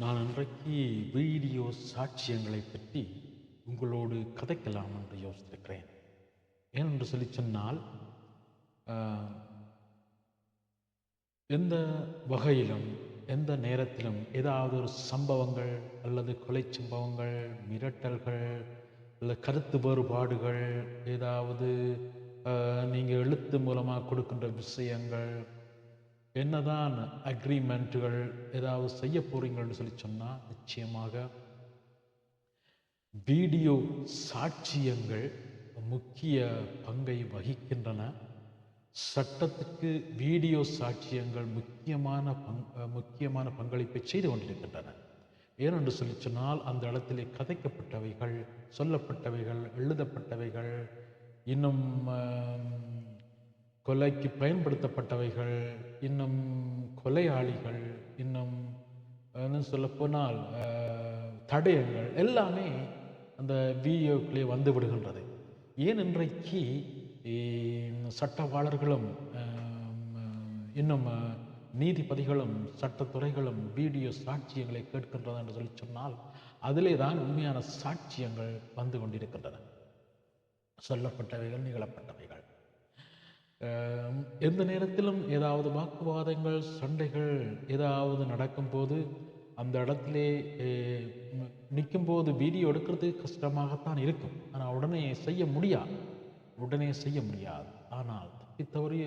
நான் இன்றைக்கு வீடியோ சாட்சியங்களை பற்றி உங்களோடு கதைக்கலாம் என்று யோசித்திருக்கிறேன். ஏனென்று சொல்லி சொன்னால் எந்த வகையிலும் எந்த நேரத்திலும் ஏதாவது ஒரு சம்பவங்கள் அல்லது கொலை சம்பவங்கள் மிரட்டல்கள் அல்லது கருத்து வேறுபாடுகள் ஏதாவது நீங்கள் எழுத்து மூலமாக கொடுக்கின்ற விஷயங்கள் என்னதான் அக்ரிமெண்ட்டுகள் ஏதாவது செய்ய போறீங்கன்னு சொல்லி சொன்னால் நிச்சயமாக வீடியோ சாட்சியங்கள் முக்கிய பங்கை வகிக்கின்றன. சட்டத்துக்கு வீடியோ சாட்சியங்கள் முக்கியமான பங் முக்கியமான பங்களிப்பை செய்து கொண்டிருக்கின்றன. ஏனென்று சொல்லி சொன்னால் அந்த இடத்திலே கதைக்கப்பட்டவைகள் சொல்லப்பட்டவைகள் எழுதப்பட்டவைகள் இன்னும் கொலைக்கு பயன்படுத்தப்பட்டவைகள் இன்னும் கொலையாளிகள் இன்னும் சொல்லப்போனால் தடயங்கள் எல்லாமே அந்த வீடியோக்களே வந்து விடுகின்றது. ஏன் இன்றைக்கு சட்டவாளர்களும் இன்னும் நீதிபதிகளும் சட்டத்துறைகளும் வீடியோ சாட்சியங்களை கேட்கின்றது என்று சொல்லி சொன்னால் அதிலே தான் உண்மையான சாட்சியங்கள் வந்து கொண்டிருக்கின்றன. சொல்லப்பட்டவைகள் நிகழப்பட்டவை. எந்த நேரத்திலும் ஏதாவது வாக்குவாதங்கள் சண்டைகள் ஏதாவது நடக்கும்போது அந்த இடத்திலே நிற்கும்போது வீடியோ எடுக்கிறது கஷ்டமாகத்தான் இருக்கும். ஆனால் உடனே செய்ய முடியாது. உடனே செய்ய முடியாது. ஆனால் தப்பித்தவறி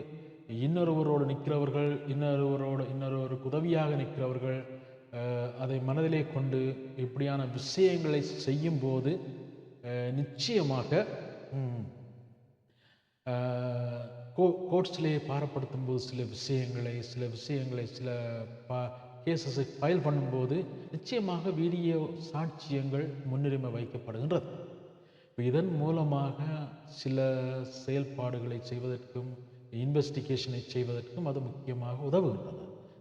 இன்னொருவரோடு நிற்கிறவர்கள் இன்னொருவரோடு இன்னொருவருக்கு உதவியாக நிற்கிறவர்கள் அதை மனதிலே கொண்டு இப்படியான விஷயங்களை செய்யும்போது நிச்சயமாக கோ கோர்ட்ஸ்லேயே பாரப்படுத்தும் போது சில விஷயங்களை சில விஷயங்களை சில பா கேசஸை ஃபைல் பண்ணும்போது நிச்சயமாக வீடியோ சாட்சியங்கள் முன்னுரிமை வைக்கப்படுகின்றது. இதன் மூலமாக சில செயல்பாடுகளை செய்வதற்கும் இன்வெஸ்டிகேஷனை செய்வதற்கும் அது முக்கியமாக உதவுகின்றது.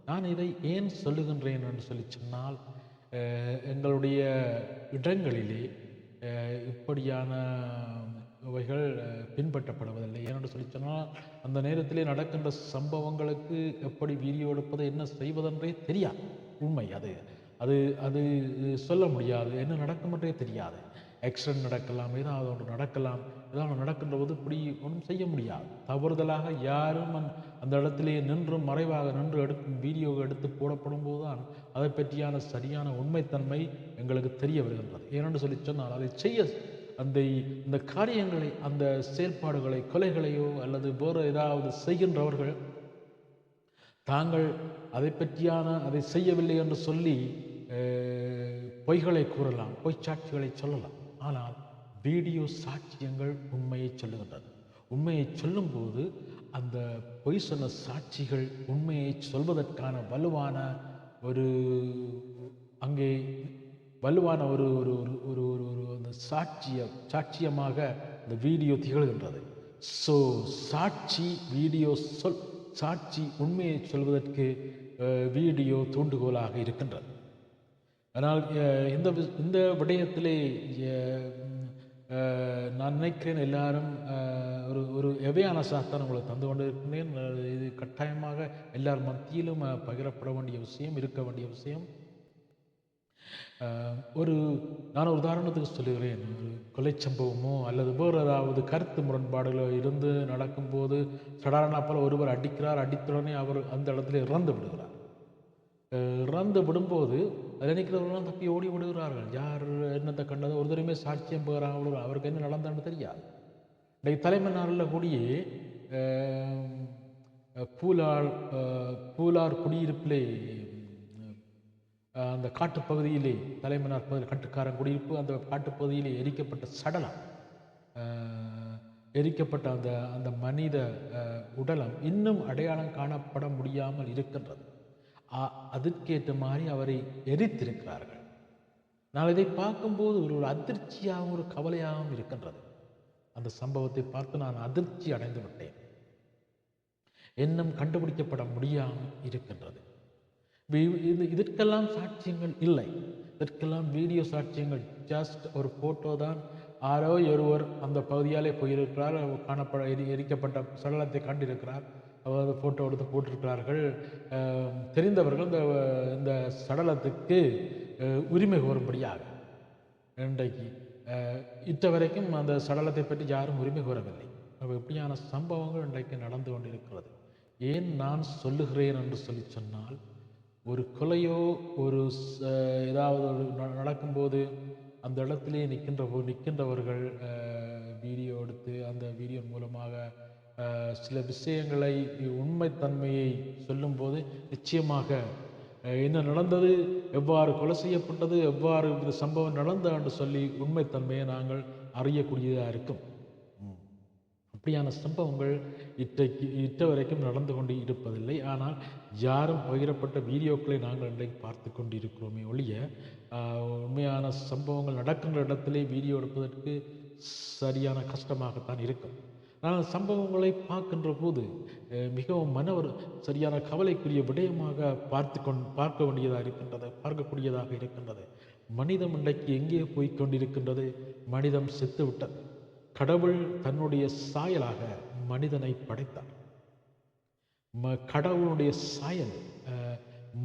நான் இதை ஏன் சொல்லுகின்றேன் என்று சொல்லி சொன்னால் எங்களுடைய இடங்களிலே இப்படியான அவைகள் பின்பற்றப்படுவதில்லை. ஏனென்று சொல்லி சொன்னால் அந்த நேரத்திலே நடக்கின்ற சம்பவங்களுக்கு எப்படி வீடியோ எடுப்பது என்ன செய்வதென்றே தெரியாது. உண்மை அது. அது அது சொல்ல முடியாது. என்ன நடக்கும் என்றே தெரியாது. ஆக்சிடென்ட் நடக்கலாம் ஏதாவது ஒன்று நடக்கலாம். ஏதாவது ஒன்று நடக்கின்ற போது இப்படி ஒன்றும் செய்ய முடியாது. தவறுதலாக யாரும் அந் அந்த இடத்திலே நின்று மறைவாக நின்று எடுக்கும் வீடியோ எடுத்து போடப்படும் போதுதான் அதை பற்றியான சரியான உண்மைத்தன்மை எங்களுக்கு தெரிய வருகின்றது. ஏனென்று சொல்லி சொன்னால் அதை செய்ய அந்த இந்த காரியங்களை அந்த செயல்பாடுகளை கொலைகளையோ அல்லது வேறு ஏதாவது செய்கின்றவர்கள் தாங்கள் அதை பற்றியான அதை செய்யவில்லை என்று சொல்லி பொய்களை கூறலாம் பொய் சாட்சிகளை சொல்லலாம். ஆனால் வீடியோ சாட்சியங்கள் உண்மையை சொல்லுகின்றது. உண்மையை சொல்லும்போது அந்த பொய் சொன்ன சாட்சிகள் உண்மையை சொல்வதற்கான வலுவான ஒரு அங்கே வலுவான ஒரு ஒரு ஒரு ஒரு ஒரு ஒரு அந்த சாட்சிய சாட்சியமாக அந்த வீடியோ திகழ்கின்றது. ஸோ சாட்சி வீடியோ சொல் சாட்சி உண்மையை சொல்வதற்கு வீடியோ தூண்டுகோலாக இருக்கின்றது. ஆனால் இந்த இந்த விடயத்திலே நான் நினைக்கிறேன் எல்லாரும் ஒரு ஒரு எவையான சாஸ்தான் உங்களுக்கு தந்து கொண்டு இருக்கிறேன் இது கட்டாயமாக எல்லார் மத்தியிலும் பகிரப்பட வேண்டிய விஷயம் இருக்க வேண்டிய விஷயம். ஒரு நான் ஒரு உதாரணத்துக்கு சொல்லுகிறேன். ஒரு கொலை சம்பவமோ அல்லது வேறு ஏதாவது கருத்து முரண்பாடுகளோ இருந்து நடக்கும்போது சடாரணா போல் ஒருவர் அடிக்கிறார் அடித்தவுடனே அவர் அந்த இடத்துல இறந்து விடுகிறார். இறந்து விடும்போது அதில் நிற்கிறவர்கள்லாம் தப்பி ஓடி விடுகிறார்கள். யார் என்னத்தை கண்டதோ? ஒரு தடவை சாட்சியம் போகிறாங்க அவருக்கு என்ன நடந்தான்னு தெரியாது. இன்றைக்கு தலைமன்னாரில் கூடியே பூலார் பூலார் குடியிருப்பிலே அந்த காட்டுப்பகுதியிலே தலைமன்னார் பகுதியில் கட்டுக்காரன் குடியிருப்பு அந்த காட்டுப்பகுதியிலே எரிக்கப்பட்ட சடலம் எரிக்கப்பட்ட அந்த அந்த மனித உடலம் இன்னும் அடையாளம் காணப்பட முடியாமல் இருக்கின்றது. அ- அதற்கேற்ற மாதிரி அவரை எரித்திருக்கிறார்கள். நான் இதை பார்க்கும்போது ஒரு ஒரு அதிர்ச்சியாகவும் ஒரு கவலையாகவும் இருக்கின்றது. அந்த சம்பவத்தை பார்த்து நான் அதிர்ச்சி அடைந்து விட்டேன். இன்னும் கண்டுபிடிக்கப்பட முடியாமல் இருக்கின்றது. இது இதற்கெல்லாம் சாட்சியங்கள் இல்லை. இதற்கெல்லாம் வீடியோ சாட்சியங்கள். ஜஸ்ட் ஒரு ஃபோட்டோ தான். ஆரோ ஒருவர் அந்த பகுதியாலே போயிருக்கிறார். அவர் காணப்பட எரி எரிக்கப்பட்ட சடலத்தை கண்டிருக்கிறார். அதாவது ஃபோட்டோ எடுத்து போட்டிருக்கிறார்கள். தெரிந்தவர்கள் இந்த இந்த சடலத்துக்கு உரிமை கோரும்படியாக. இன்றைக்கு இத்த வரைக்கும் அந்த சடலத்தை பற்றி யாரும் உரிமை கோரவில்லை. அப்போ இப்படியான சம்பவங்கள் இன்றைக்கு நடந்து கொண்டிருக்கிறது? ஏன் நான் சொல்லுகிறேன் என்று சொல்லி சொன்னால் ஒரு கொலையோ ஒரு ஏதாவது ஒரு ந- நடக்கும்போது அந்த இடத்திலே நிற்கின்ற போ- நிற்கின்றவர்கள் வீடியோ எடுத்து அந்த வீடியோ மூலமாக சில விஷயங்களை உண்மைத்தன்மையை சொல்லும்போது நிச்சயமாக என்ன நடந்தது எவ்வாறு கொலை செய்யப்பட்டது எவ்வாறு இந்த சம்பவம் நடந்தது என்று சொல்லி உண்மைத்தன்மையை நாங்கள் அறியக்கூடியதாக இருக்கும். அப்படியான சம்பவங்கள் இற்றைக்கு இட்ட வரைக்கும் நடந்து கொண்டு இருப்பதில்லை. ஆனால் யாரும் பகிரப்பட்ட வீடியோக்களை நாங்கள் இன்றைக்கு பார்த்து கொண்டு இருக்கிறோமே ஒழிய உண்மையான சம்பவங்கள் நடக்கின்ற இடத்திலே வீடியோ எடுப்பதற்கு சரியான கஷ்டமாகத்தான் இருக்கும். ஆனால் சம்பவங்களை பார்க்கின்ற போது மிகவும் மன ஒரு சரியான கவலைக்குரிய விடயமாக பார்த்து கொண் பார்க்க வேண்டியதாக இருக்கின்றது பார்க்கக்கூடியதாக இருக்கின்றது. மனிதம் இன்றைக்கு எங்கே போய்க் கொண்டிருக்கின்றது? மனிதம் செத்து விட்டது கடவுள் தன்னுடைய சாயலாக மனிதனை படைத்தார். ம கடவுளுடைய சாயல்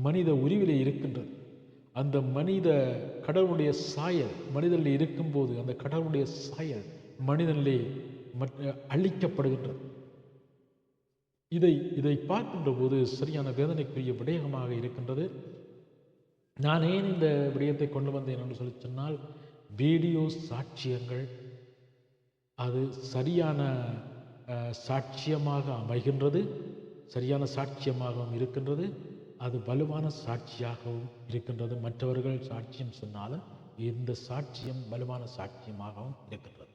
மனித உருவிலே இருக்கின்றது. அந்த மனித கடவுளுடைய சாயல் மனிதனில் இருக்கும்போது அந்த கடவுளுடைய சாயல் மனிதனிலே மற்ற அழிக்கப்படுகின்றது. இதை இதை பார்க்கின்ற போது சரியான வேதனைக்குரிய விடயமாக இருக்கின்றது. நான் ஏன் இந்த விடயத்தை கொண்டு வந்தேன் என்று சொல்லி சொன்னால் வீடியோ சாட்சியங்கள் அது சரியான சாட்சியமாக அமைகின்றது சரியான சாட்சியமாகவும் இருக்கின்றது அது வலுவான சாட்சியாகவும் இருக்கின்றது. மற்றவர்கள் சாட்சியம் சொன்னாலும் இந்த சாட்சியம் வலுவான சாட்சியமாகவும் இருக்கின்றது.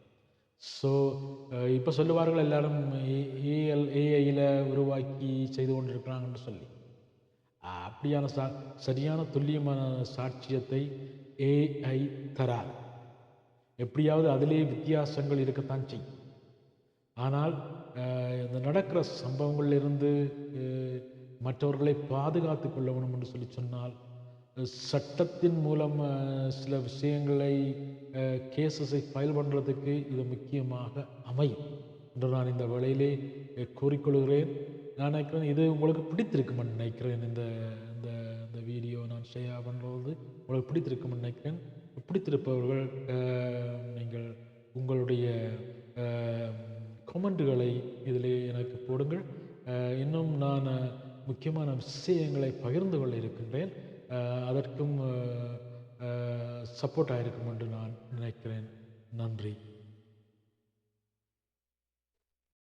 ஸோ இப்போ சொல்லுவார்கள் எல்லாரும் ஏஎல் ஏஐயில் உருவாக்கி செய்து கொண்டிருக்கிறாங்கன்னு சொல்லி. அப்படியான சா சரியான துல்லியமான சாட்சியத்தை ஏஐ தராது. எப்படியாவது அதிலே வித்தியாசங்கள் இருக்கத்தான் செய்யும். ஆனால் இந்த நடக்கிற சம்பவங்களிலிருந்து மற்றவர்களை பாதுகாத்து கொள்ள வேணும் என்று சொல்லி சொன்னால் சட்டத்தின் மூலம் சில விஷயங்களை கேசஸை ஃபைல் பண்ணுறதுக்கு இது முக்கியமாக அமையும் என்று நான் இந்த வேளையிலே கூறிக்கொள்கிறேன். நான் நினைக்கிறேன் இது உங்களுக்கு பிடித்திருக்குமென்னு நினைக்கிறேன். இந்த இந்த இந்த வீடியோ நான் ஷேர் பண்ணுறது உங்களுக்கு பிடித்திருக்குமென்னு நினைக்கிறேன். பிடித்திருப்பவர்கள் நீங்கள் உங்களுடைய கமெண்ட்டுகளை இதில் எனக்கு போடுங்கள். இன்னும் நான் முக்கியமான விஷயங்களை பகிர்ந்து கொள்ள இருக்கின்றேன். அதற்கும் சப்போர்ட் ஆகிருக்கும் என்று நான் நினைக்கிறேன். நன்றி.